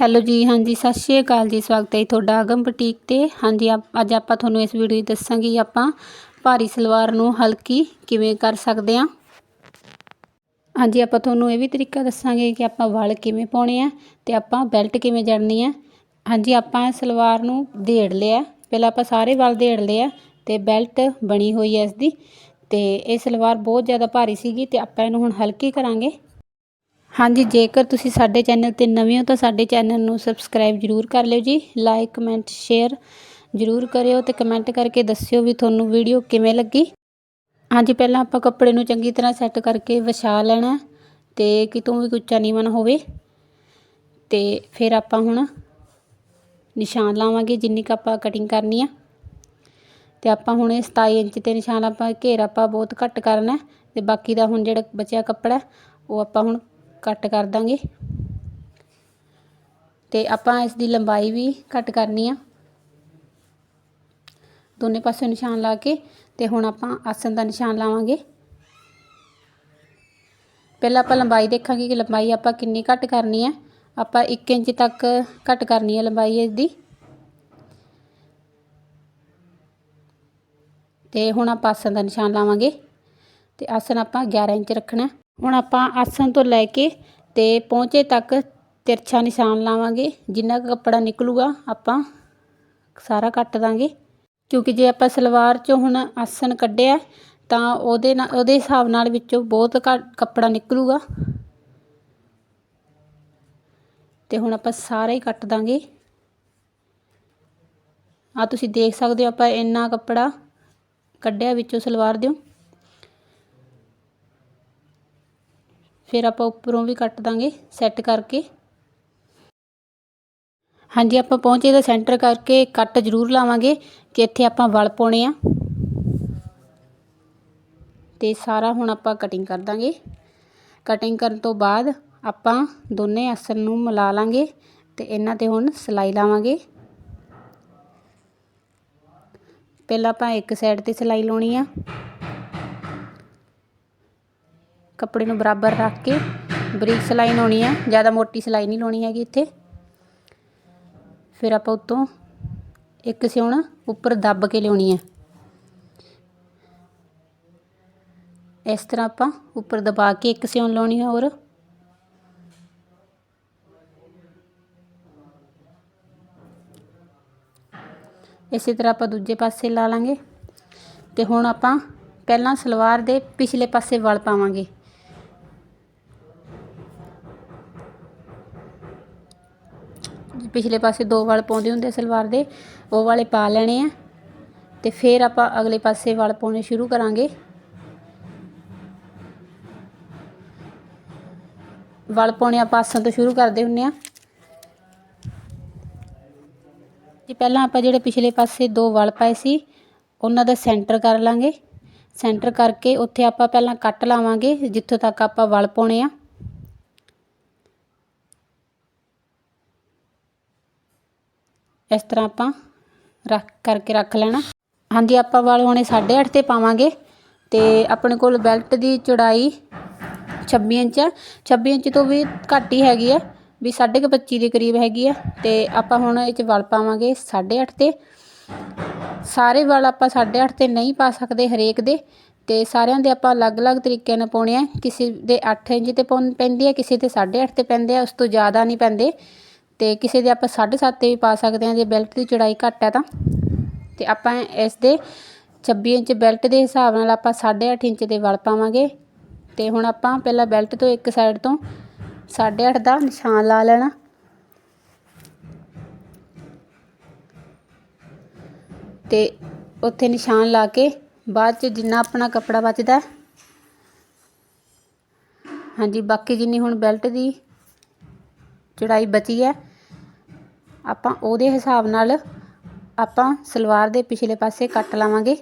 Hello ਜੀ, ਹਾਂਜੀ, ਸਤਿ ਸ਼੍ਰੀ ਅਕਾਲ ਜੀ, ਸਵਾਗਤ ਹੈ ਜੀ ਤੁਹਾਡਾ ਆਗਮ ਬੁਟੀਕ ਤੇ। ਹਾਂਜੀ, ਆਪ- ਅੱਜ ਆਪਾਂ ਤੁਹਾਨੂੰ ਇਸ ਵੀਡੀਓ ਦੱਸਾਂਗੇ ਆਪਾਂ ਭਾਰੀ ਸਲਵਾਰ ਨੂੰ ਹਲਕੀ ਕਿਵੇਂ ਕਰ ਸਕਦੇ ਹਾਂ। ਹਾਂਜੀ, ਆਪਾਂ ਤੁਹਾਨੂੰ ਇਹ ਵੀ ਤਰੀਕਾ ਦੱਸਾਂਗੇ ਕਿ ਆਪਾਂ ਵਲ ਕਿਵੇਂ ਪਾਉਣੇ ਆ ਤੇ ਆਪਾਂ ਬੈਲਟ ਕਿਵੇਂ ਜੜਨੀ ਆ। ਹਾਂਜੀ, ਆਪਾਂ ਸਲਵਾਰ ਨੂੰ ਦੇੜ ਲਿਆ। ਪਹਿਲਾਂ ਆਪਾਂ ਸਾਰੇ ਵਲ ਦੇੜ ਲਿਆ ਤੇ ਬੈਲਟ ਬਣੀ ਹੋਈ ਹੈ ਇਸ ਦੀ। ਤੇ ਇਹ ਸਲਵਾਰ ਬਹੁਤ ਜ਼ਿਆਦਾ ਭਾਰੀ ਸੀਗੀ ਤੇ ਆਪਾਂ ਇਹਨੂੰ ਹੁਣ ਹਲਕੀ ਕਰਾਂਗੇ। ਹਾਂਜੀ, ਜੇਕਰ ਤੁਸੀਂ ਸਾਡੇ ਚੈਨਲ ਤੇ ਨਵੇਂ ਹੋ ਤਾਂ ਸਾਡੇ ਚੈਨਲ ਨੂੰ ਸਬਸਕ੍ਰਾਈਬ ਜਰੂਰ ਕਰ ਲਿਓ ਜੀ। ਲਾਈਕ, ਕਮੈਂਟ, ਸ਼ੇਅਰ ਜਰੂਰ ਕਰਿਓ ਤੇ ਕਮੈਂਟ ਕਰਕੇ ਦੱਸਿਓ ਵੀ ਤੁਹਾਨੂੰ ਵੀਡੀਓ ਕਿਵੇਂ ਲੱਗੀ। ਹਾਂਜੀ, ਪਹਿਲਾਂ ਆਪਾਂ ਕੱਪੜੇ ਨੂੰ ਚੰਗੀ ਤਰ੍ਹਾਂ ਸੈੱਟ ਕਰਕੇ ਵਿਛਾ ਲੈਣਾ ਤੇ ਕਿਤੋਂ ਵੀ ਉੱਚਾ ਨੀਵਾਂ ਨਾ ਹੋਵੇ। ਤੇ ਫਿਰ ਆਪਾਂ ਹੁਣ ਨਿਸ਼ਾਨ ਲਾਵਾਂਗੇ ਜਿੰਨੀ ਕ ਆਪਾਂ ਕਟਿੰਗ ਕਰਨੀ ਆ। ਤੇ ਆਪਾਂ ਹੁਣ ਇਹ 27 ਇੰਚ ਤੇ ਨਿਸ਼ਾਨ ਆਪਾਂ ਘੇਰਾ ਆਪਾਂ ਬਹੁਤ ਘੱਟ ਕਰਨਾ ਤੇ ਬਾਕੀ ਦਾ ਹੁਣ ਜਿਹੜਾ ਬਚਿਆ ਕੱਪੜਾ ਉਹ ਆਪਾਂ ਹੁਣ ਕੱਟ ਕਰ ਦਾਂਗੇ। ਤੇ ਆਪਾਂ ਇਸ ਦੀ ਲੰਬਾਈ ਵੀ ਕੱਟ ਕਰਨੀ ਆ। ਦੋਨੇ ਪਾਸੇ ਨਿਸ਼ਾਨ ਲਾ ਕੇ ਤੇ ਹੁਣ ਆਪਾਂ ਆਸਨ ਦਾ ਨਿਸ਼ਾਨ ਲਾਵਾਂਗੇ। ਪਹਿਲਾਂ ਆਪਾਂ ਲੰਬਾਈ ਦੇਖਾਂਗੇ ਕਿ ਲੰਬਾਈ ਆਪਾਂ ਕਿੰਨੀ ਘੱਟ ਕਰਨੀ ਹੈ ਆਪਾਂ 1 ਇੰਚ ਤੱਕ ਘੱਟ ਕਰਨੀ ਹੈ ਲੰਬਾਈ ਇਸ ਦੀ। ਤੇ ਹੁਣ ਆਪਾਂ ਆਸਨ ਦਾ ਨਿਸ਼ਾਨ ਲਾਵਾਂਗੇ। ਤੇ ਆਸਨ ਆਪਾਂ 11 ਇੰਚ ਰੱਖਣਾ। ਹੁਣ ਆਪਾਂ ਆਸਣ ਤੋਂ ਲੈ ਕੇ ਤੇ ਪਹੁੰਚੇ ਤੱਕ ਤਿਰਛਾ ਨਿਸ਼ਾਨ ਲਾਵਾਂਗੇ। ਜਿੰਨਾ ਕੁ ਕੱਪੜਾ ਨਿਕਲੂਗਾ, ਆਪਾਂ ਸਾਰਾ ਕੱਟ ਦਾਂਗੇ। ਕਿਉਂਕਿ ਜੇ ਆਪਾਂ ਸਲਵਾਰ ਚੋਂ ਹੁਣ ਆਸਣ ਕੱਢਿਆ, ਤਾਂ ਉਹਦੇ ਨਾਲ ਉਹਦੇ ਹਿਸਾਬ ਨਾਲ ਵਿੱਚੋਂ ਬਹੁਤ ਘੱਟ ਕੱਪੜਾ ਨਿਕਲੂਗਾ। ਤੇ ਹੁਣ ਆਪਾਂ ਸਾਰਾ ਹੀ ਕੱਟ ਦਾਂਗੇ। ਆ ਤੁਸੀਂ ਦੇਖ ਸਕਦੇ ਹੋ ਆਪਾਂ ਇੰਨਾ ਕੱਪੜਾ ਕੱਢਿਆ ਵਿੱਚੋਂ ਸਲਵਾਰ ਦਿਓ। ਫਿਰ ਆਪਾਂ ਉੱਪਰੋਂ ਵੀ ਕੱਟ ਦਾਂਗੇ ਸੈੱਟ ਕਰਕੇ। ਹਾਂਜੀ, ਆਪਾਂ ਪਹੁੰਚੇ ਦਾ ਸੈਂਟਰ ਕਰਕੇ ਕੱਟ ਜ਼ਰੂਰ ਲਾਵਾਂਗੇ ਕਿ ਇੱਥੇ ਆਪਾਂ ਵਲ ਪਾਉਣੇ ਆ। ਤੇ ਸਾਰਾ ਹੁਣ ਆਪਾਂ ਕਟਿੰਗ ਕਰ ਦਾਂਗੇ। ਕਟਿੰਗ ਕਰਨ ਤੋਂ ਬਾਅਦ ਆਪਾਂ ਦੋਨੇ ਆਸਨ ਨੂੰ ਮਿਲਾ ਲਾਂਗੇ ਤੇ ਇਹਨਾਂ ਤੇ ਹੁਣ ਸਿਲਾਈ ਲਾਵਾਂਗੇ। ਪਹਿਲਾਂ ਆਪਾਂ ਇੱਕ ਸਾਈਡ ਤੇ ਸਿਲਾਈ ਲਾਉਣੀ ਆ। ਕੱਪੜੇ ਨੂੰ ਬਰਾਬਰ ਰੱਖ ਕੇ ਬਰੀਕ ਸਿਲਾਈ ਲਾਉਣੀ ਆ, ਜ਼ਿਆਦਾ ਮੋਟੀ ਸਿਲਾਈ ਨਹੀਂ ਲਾਉਣੀ ਹੈਗੀ ਇੱਥੇ। ਫਿਰ ਆਪਾਂ ਉੱਤੋਂ ਇੱਕ ਸਿਉਣ ਉੱਪਰ ਦੱਬ ਕੇ ਲਿਆਉਣੀ ਹੈ ਇਸ ਤਰ੍ਹਾਂ ਆਪਾਂ ਉੱਪਰ ਦਬਾ ਕੇ ਇੱਕ ਸਿਉਣ ਲਾਉਣੀ ਹੈ ਔਰ ਇਸੇ ਤਰ੍ਹਾਂ ਆਪਾਂ ਦੂਜੇ ਪਾਸੇ ਲਾ ਲਾਂਗੇ। ਤੇ ਹੁਣ ਆਪਾਂ ਪਹਿਲਾਂ ਸਲਵਾਰ ਦੇ ਪਿਛਲੇ ਪਾਸੇ ਵਲ ਪਾਵਾਂਗੇ। ਪਿਛਲੇ ਪਾਸੇ ਦੋ ਵਲ ਪਾਉਂਦੇ ਹੁੰਦੇ ਸਲਵਾਰ ਦੇ, ਉਹ ਵਾਲੇ ਪਾ ਲੈਣੇ ਆ ਤੇ ਫਿਰ ਆਪਾਂ ਅਗਲੇ ਪਾਸੇ ਵਲ ਪਾਉਣੇ ਸ਼ੁਰੂ ਕਰਾਂਗੇ। ਵਲ ਪਾਉਣੇ ਆਪਾਂ ਆਸਣ ਤੋਂ ਸ਼ੁਰੂ ਕਰਦੇ ਹੁੰਨੇ ਆ। ਜੀ ਪਹਿਲਾਂ ਆਪਾਂ ਜਿਹੜੇ ਪਿਛਲੇ ਪਾਸੇ ਦੋ ਵਲ ਪਾਏ ਸੀ, ਉਹਨਾਂ ਦਾ ਸੈਂਟਰ ਕਰ ਲਾਂਗੇ। ਸੈਂਟਰ ਕਰਕੇ ਉੱਥੇ ਆਪਾਂ ਪਹਿਲਾਂ ਕੱਟ ਲਾਵਾਂਗੇ, ਜਿੱਥੋਂ ਤੱਕ ਆਪਾਂ ਵਲ ਪਾਉਣੇ ਆ। ਇਸ ਤਰ੍ਹਾਂ ਆਪਾਂ ਰੱਖ ਕਰਕੇ ਰੱਖ ਲੈਣਾ। ਹਾਂਜੀ, ਆਪਾਂ ਵਾਲ ਹੁਣੇ 8.5 ਤੇ ਪਾਵਾਂਗੇ ਤੇ ਆਪਣੇ ਕੋਲ ਬੈਲਟ ਦੀ ਚੌੜਾਈ 26 ਇੰਚ ਹੈ 26 ਇੰਚ ਤੋਂ ਵੀ ਘੱਟ ਹੀ ਹੈਗੀ ਹੈ ਵੀ 25 ਦੇ ਕਰੀਬ ਹੈਗੀ ਹੈ ਤੇ ਆਪਾਂ ਹੁਣ ਇਹ ਚ ਵਲ ਪਾਵਾਂਗੇ 8.5 ਤੇ। ਸਾਰੇ ਵਲ ਆਪਾਂ 8.5 ਤੇ ਨਹੀਂ ਪਾ ਸਕਦੇ ਹਰੇਕ ਦੇ। ਤੇ ਸਾਰਿਆਂ ਦੇ ਆਪਾਂ ਅਲੱਗ-ਅਲੱਗ ਤਰੀਕੇ ਨਾਲ ਪਾਉਣੇ ਆ। ਕਿਸੇ ਦੇ 8 ਇੰਚ ਤੇ ਪੈਂਦੇ ਆ, ਕਿਸੇ ਤੇ 8.5 ਤੇ ਪੈਂਦੇ ਆ, ਉਸ ਤੋਂ ਜ਼ਿਆਦਾ ਨਹੀਂ ਪੈਂਦੇ। ਤੇ ਕਿਸੇ ਦੇ ਆਪਾਂ 7.5 ਤੇ ਵੀ ਪਾ ਸਕਦੇ ਹਾਂ, ਜੇ ਬੈਲਟ ਦੀ ਚੌੜਾਈ ਘੱਟ ਹੈ ਤਾਂ। ਤੇ ਆਪਾਂ ਇਸ ਦੇ 26 ਇੰਚ ਬੈਲਟ ਦੇ ਹਿਸਾਬ ਨਾਲ ਆਪਾਂ 8.5 ਇੰਚ ਦੇ ਵਲ ਪਾਵਾਂਗੇ। ਤੇ ਹੁਣ ਆਪਾਂ ਪਹਿਲਾਂ ਬੈਲਟ ਤੋਂ ਇੱਕ ਸਾਈਡ ਤੋਂ 8.5 ਦਾ ਨਿਸ਼ਾਨ ਲਾ ਲੈਣਾ। ਤੇ ਉੱਥੇ ਨਿਸ਼ਾਨ ਲਾ ਕੇ ਬਾਅਦ ਚ ਜਿੰਨਾ ਆਪਣਾ ਕੱਪੜਾ ਬਚਦਾ ਹਾਂਜੀ, ਬਾਕੀ ਜਿੰਨੀ ਹੁਣ ਬੈਲਟ ਦੀ ਚੜਾਈ ਬਚੀ ਹੈ ਆਪਾਂ ਉਹਦੇ ਹਿਸਾਬ ਨਾਲ ਆਪਾਂ ਸਲਵਾਰ ਦੇ ਪਿਛਲੇ ਪਾਸੇ ਕੱਟ ਲਾਵਾਂਗੇ।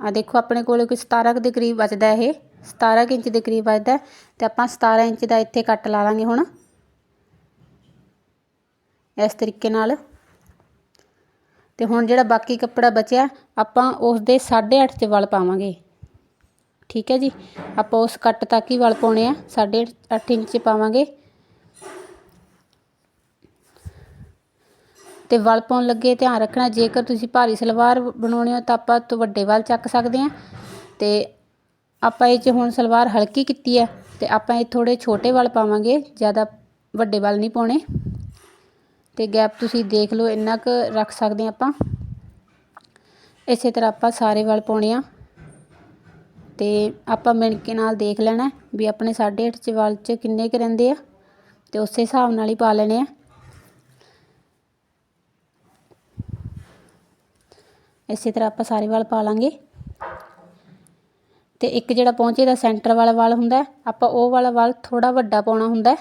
ਆ ਦੇਖੋ, ਆਪਣੇ ਕੋਲ ਕੋਈ 17 ਦੇ ਕਰੀਬ ਬਚਦਾ ਇਹ। 17 ਇੰਚ ਦੇ ਕਰੀਬ ਬਚਦਾ ਤੇ ਆਪਾਂ 17 ਇੰਚ ਦਾ ਇੱਥੇ ਕੱਟ ਲਾ ਲਾਂਗੇ ਹੁਣ। ਇਸ ਤਰੀਕੇ ਨਾਲ। ਤੇ ਹੁਣ ਜਿਹੜਾ ਬਾਕੀ ਕੱਪੜਾ ਬਚਿਆ, ਆਪਾਂ ਉਸ ਦੇ 8.5 ਚ ਵਲ ਪਾਵਾਂਗੇ। ਠੀਕ ਹੈ ਜੀ? ਆਪਾਂ ਉਸ ਕੱਟ ਤੱਕ ਹੀ ਵਲ ਪਾਉਣੇ ਆ 8.5 ਇੰਚ ਪਾਵਾਂਗੇ। ਅਤੇ ਵਲ ਪਾਉਣ ਲੱਗੇ, ਧਿਆਨ ਰੱਖਣਾ, ਜੇਕਰ ਤੁਸੀਂ ਭਾਰੀ ਸਲਵਾਰ ਬਣਾਉਣੀ ਹੋ ਤਾਂ ਆਪਾਂ ਤੋਂ ਵੱਡੇ ਵਲ ਚੱਕ ਸਕਦੇ ਹਾਂ। ਅਤੇ ਆਪਾਂ ਇਹ 'ਚ ਹੁਣ ਸਲਵਾਰ ਹਲਕੀ ਕੀਤੀ ਹੈ ਅਤੇ ਆਪਾਂ ਇਹ ਥੋੜ੍ਹੇ ਛੋਟੇ ਵਲ ਪਾਵਾਂਗੇ, ਜ਼ਿਆਦਾ ਵੱਡੇ ਵਲ ਨਹੀਂ ਪਾਉਣੇ। ਅਤੇ ਗੈਪ ਤੁਸੀਂ ਦੇਖ ਲਓ, ਇੰਨਾ ਕੁ ਰੱਖ ਸਕਦੇ ਆਪਾਂ। ਇਸੇ ਤਰ੍ਹਾਂ ਆਪਾਂ ਸਾਰੇ ਵਲ ਪਾਉਣੇ ਆ। ਤੇ ਆਪਾਂ ਮਿਣਕੇ ਨਾਲ ਦੇਖ ਲੈਣਾ ਵੀ ਆਪਣੇ 8.5 ਚ ਵਲ ਚ ਕਿੰਨੇ ਕੁ ਰਹਿੰਦੇ ਆ। ਤੇ ਉਸੇ ਹਿਸਾਬ ਨਾਲ ਹੀ ਪਾ ਲੈਣੇ ਆ। ਇਸੇ ਤਰ੍ਹਾਂ ਆਪਾਂ ਸਾਰੇ ਵਾਲ ਪਾ ਲਾਂਗੇ। ਤੇ ਇੱਕ ਜਿਹੜਾ ਪਹੁੰਚੇ ਦਾ ਸੈਂਟਰ ਵਾਲਾ ਵਾਲ ਹੁੰਦਾ ਆਪਾਂ ਉਹ ਵਾਲਾ ਵਾਲ ਥੋੜਾ ਵੱਡਾ ਪਾਉਣਾ ਹੁੰਦਾ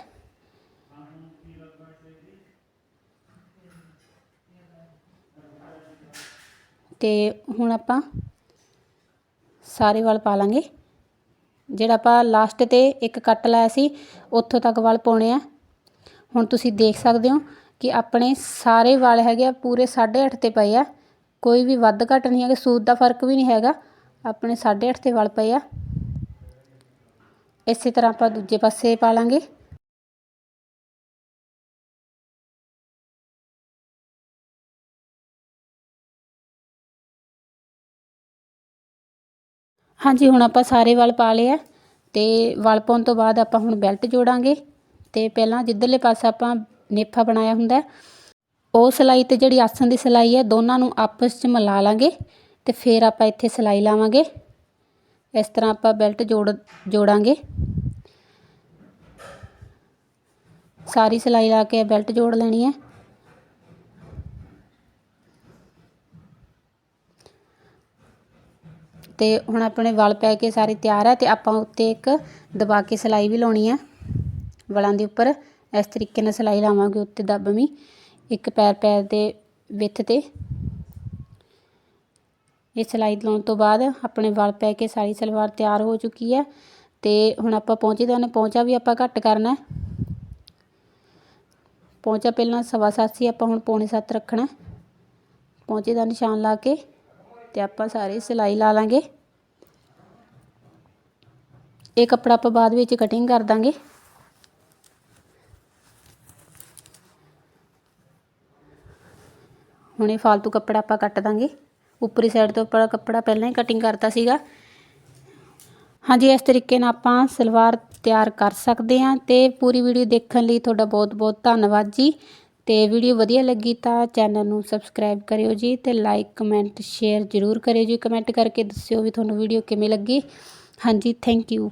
ਤੇ ਹੁਣ ਆਪਾਂ ਸਾਰੇ ਵਾਲ ਪਾ ਲਾਂਗੇ। ਜਿਹੜਾ ਆਪਾਂ ਲਾਸਟ ਤੇ ਇੱਕ ਕੱਟ ਲਾਇਆ ਸੀ, ਉੱਥੋਂ ਤੱਕ ਵਾਲ ਪਾਉਣੇ ਆ। ਹੁਣ ਤੁਸੀਂ ਦੇਖ ਸਕਦੇ ਹੋ ਕਿ ਆਪਣੇ ਸਾਰੇ ਵਾਲ ਹੈਗੇ ਆ, ਪੂਰੇ 8.5 ਤੇ ਪਏ ਆ। ਕੋਈ ਵੀ ਵੱਧ ਘੱਟ ਨਹੀਂ ਹੈਗਾ, ਸੂਤ ਦਾ ਫ਼ਰਕ ਵੀ ਨਹੀਂ ਹੈਗਾ। ਆਪਣੇ 8.5 ਤੇ ਵਲ ਪਏ ਆ। ਇਸੇ ਤਰ੍ਹਾਂ ਆਪਾਂ ਦੂਜੇ ਪਾਸੇ ਪਾ ਲਾਂਗੇ। ਹਾਂਜੀ, ਹੁਣ ਆਪਾਂ ਸਾਰੇ ਵਲ ਪਾ ਲਏ ਆ ਤੇ ਵਲ ਪਾਉਣ ਤੋਂ ਬਾਅਦ ਆਪਾਂ ਹੁਣ ਬੈਲਟ ਜੋੜਾਂਗੇ ਤੇ ਪਹਿਲਾਂ ਜਿੱਧਰਲੇ ਪਾਸੇ ਆਪਾਂ ਨੇਫਾ ਬਣਾਇਆ ਹੁੰਦਾ ਉਹ ਸਿਲਾਈ ਤੇ ਜਿਹੜੀ ਆਸਣ ਦੀ ਸਿਲਾਈ ਹੈ, ਦੋਨਾਂ ਨੂੰ ਆਪਸ 'ਚ ਮਿਲਾ ਲਾਂਗੇ ਤੇ ਫਿਰ ਆਪਾਂ ਇੱਥੇ ਸਿਲਾਈ ਲਾਵਾਂਗੇ। ਇਸ ਤਰ੍ਹਾਂ ਆਪਾਂ ਬੈਲਟ ਜੋੜ, ਜੋੜਾਂਗੇ। ਸਾਰੀ ਸਿਲਾਈ ਲਾ ਕੇ ਬੈਲਟ ਜੋੜ ਲੈਣੀ ਹੈ। ਤੇ ਹੁਣ ਆਪਣੇ ਵਲ ਪੈ ਕੇ ਸਾਰੇ ਤਿਆਰ ਹੈ ਤੇ ਆਪਾਂ ਉੱਤੇ ਇੱਕ ਦਬਾ ਕੇ ਸਿਲਾਈ ਵੀ ਲਾਉਣੀ ਹੈ। ਵਲਾਂ ਦੇ ਉੱਪਰ ਇਸ ਤਰੀਕੇ ਨਾਲ ਸਿਲਾਈ ਲਾਵਾਂਗੇ, ਉੱਤੇ ਦੱਬਵੀਂ ਇੱਕ ਪੈਰ ਪੈਰ ਦੇ ਵਿੱਥ ਤੇ। ਇਹ ਸਿਲਾਈ ਲਾਉਣ ਤੋਂ ਬਾਅਦ ਆਪਣੇ ਵਲ ਪੈ ਕੇ ਸਾਰੀ ਸਲਵਾਰ ਤਿਆਰ ਹੋ ਚੁੱਕੀ ਹੈ ਤੇ ਹੁਣ ਆਪਾਂ ਪਹੁੰਚੇ ਦਾ ਨੇ ਪਹੁੰਚਾ ਵੀ ਆਪਾਂ ਘੱਟ ਕਰਨਾ ਪਹੁੰਚਾ ਪਹਿਲਾਂ ਸਵਾ ਸੱਤ ਸੀ, ਆਪਾਂ ਹੁਣ ਪੌਣੇ ਸੱਤ ਰੱਖਣਾ ਪਹੁੰਚੇ ਦਾ ਨਿਸ਼ਾਨ ਲਾ ਕੇ ਤੇ ਆਪਾਂ ਸਾਰੇ ਸਿਲਾਈ ਲਾ ਲਾਂਗੇ। ਇਹ ਕੱਪੜਾ ਆਪਾਂ ਬਾਅਦ ਵਿੱਚ ਕਟਿੰਗ ਕਰ ਦਾਂਗੇ। ਹੁਣ ਇਹ ਫालतू ਕੱਪੜਾ ਆਪਾਂ ਕੱਟ ਦਾਂਗੇ। ਉੱਪਰੀ ਸਾਈਡ ਤੋਂ ਆਪਾਂ ਕੱਪੜਾ ਪਹਿਲਾਂ ਹੀ ਕਟਿੰਗ ਕਰਤਾ ਸੀਗਾ। ਹਾਂਜੀ, ਇਸ ਤਰੀਕੇ ਨਾਲ ਆਪਾਂ ਸਲਵਾਰ ਤਿਆਰ ਕਰ ਸਕਦੇ ਹਾਂ ਤੇ ਪੂਰੀ ਵੀਡੀਓ ਦੇਖਣ ਲਈ ਤੁਹਾਡਾ ਬਹੁਤ ਬਹੁਤ ਧੰਨਵਾਦ ਜੀ। ਤੇ ਵੀਡੀਓ ਵਧੀਆ ਲੱਗੀ ਤਾਂ ਚੈਨਲ ਨੂੰ ਸਬਸਕ੍ਰਾਈਬ ਕਰਿਓ ਜੀ ਤੇ ਲਾਈਕ ਕਮੈਂਟ ਸ਼ੇਅਰ ਜ਼ਰੂਰ ਕਰਿਓ ਜੀ। ਕਮੈਂਟ ਕਰਕੇ ਦੱਸਿਓ ਵੀ ਤੁਹਾਨੂੰ ਵੀਡੀਓ ਕਿਵੇਂ ਲੱਗੀ। ਹਾਂਜੀ ਥੈਂਕ ਯੂ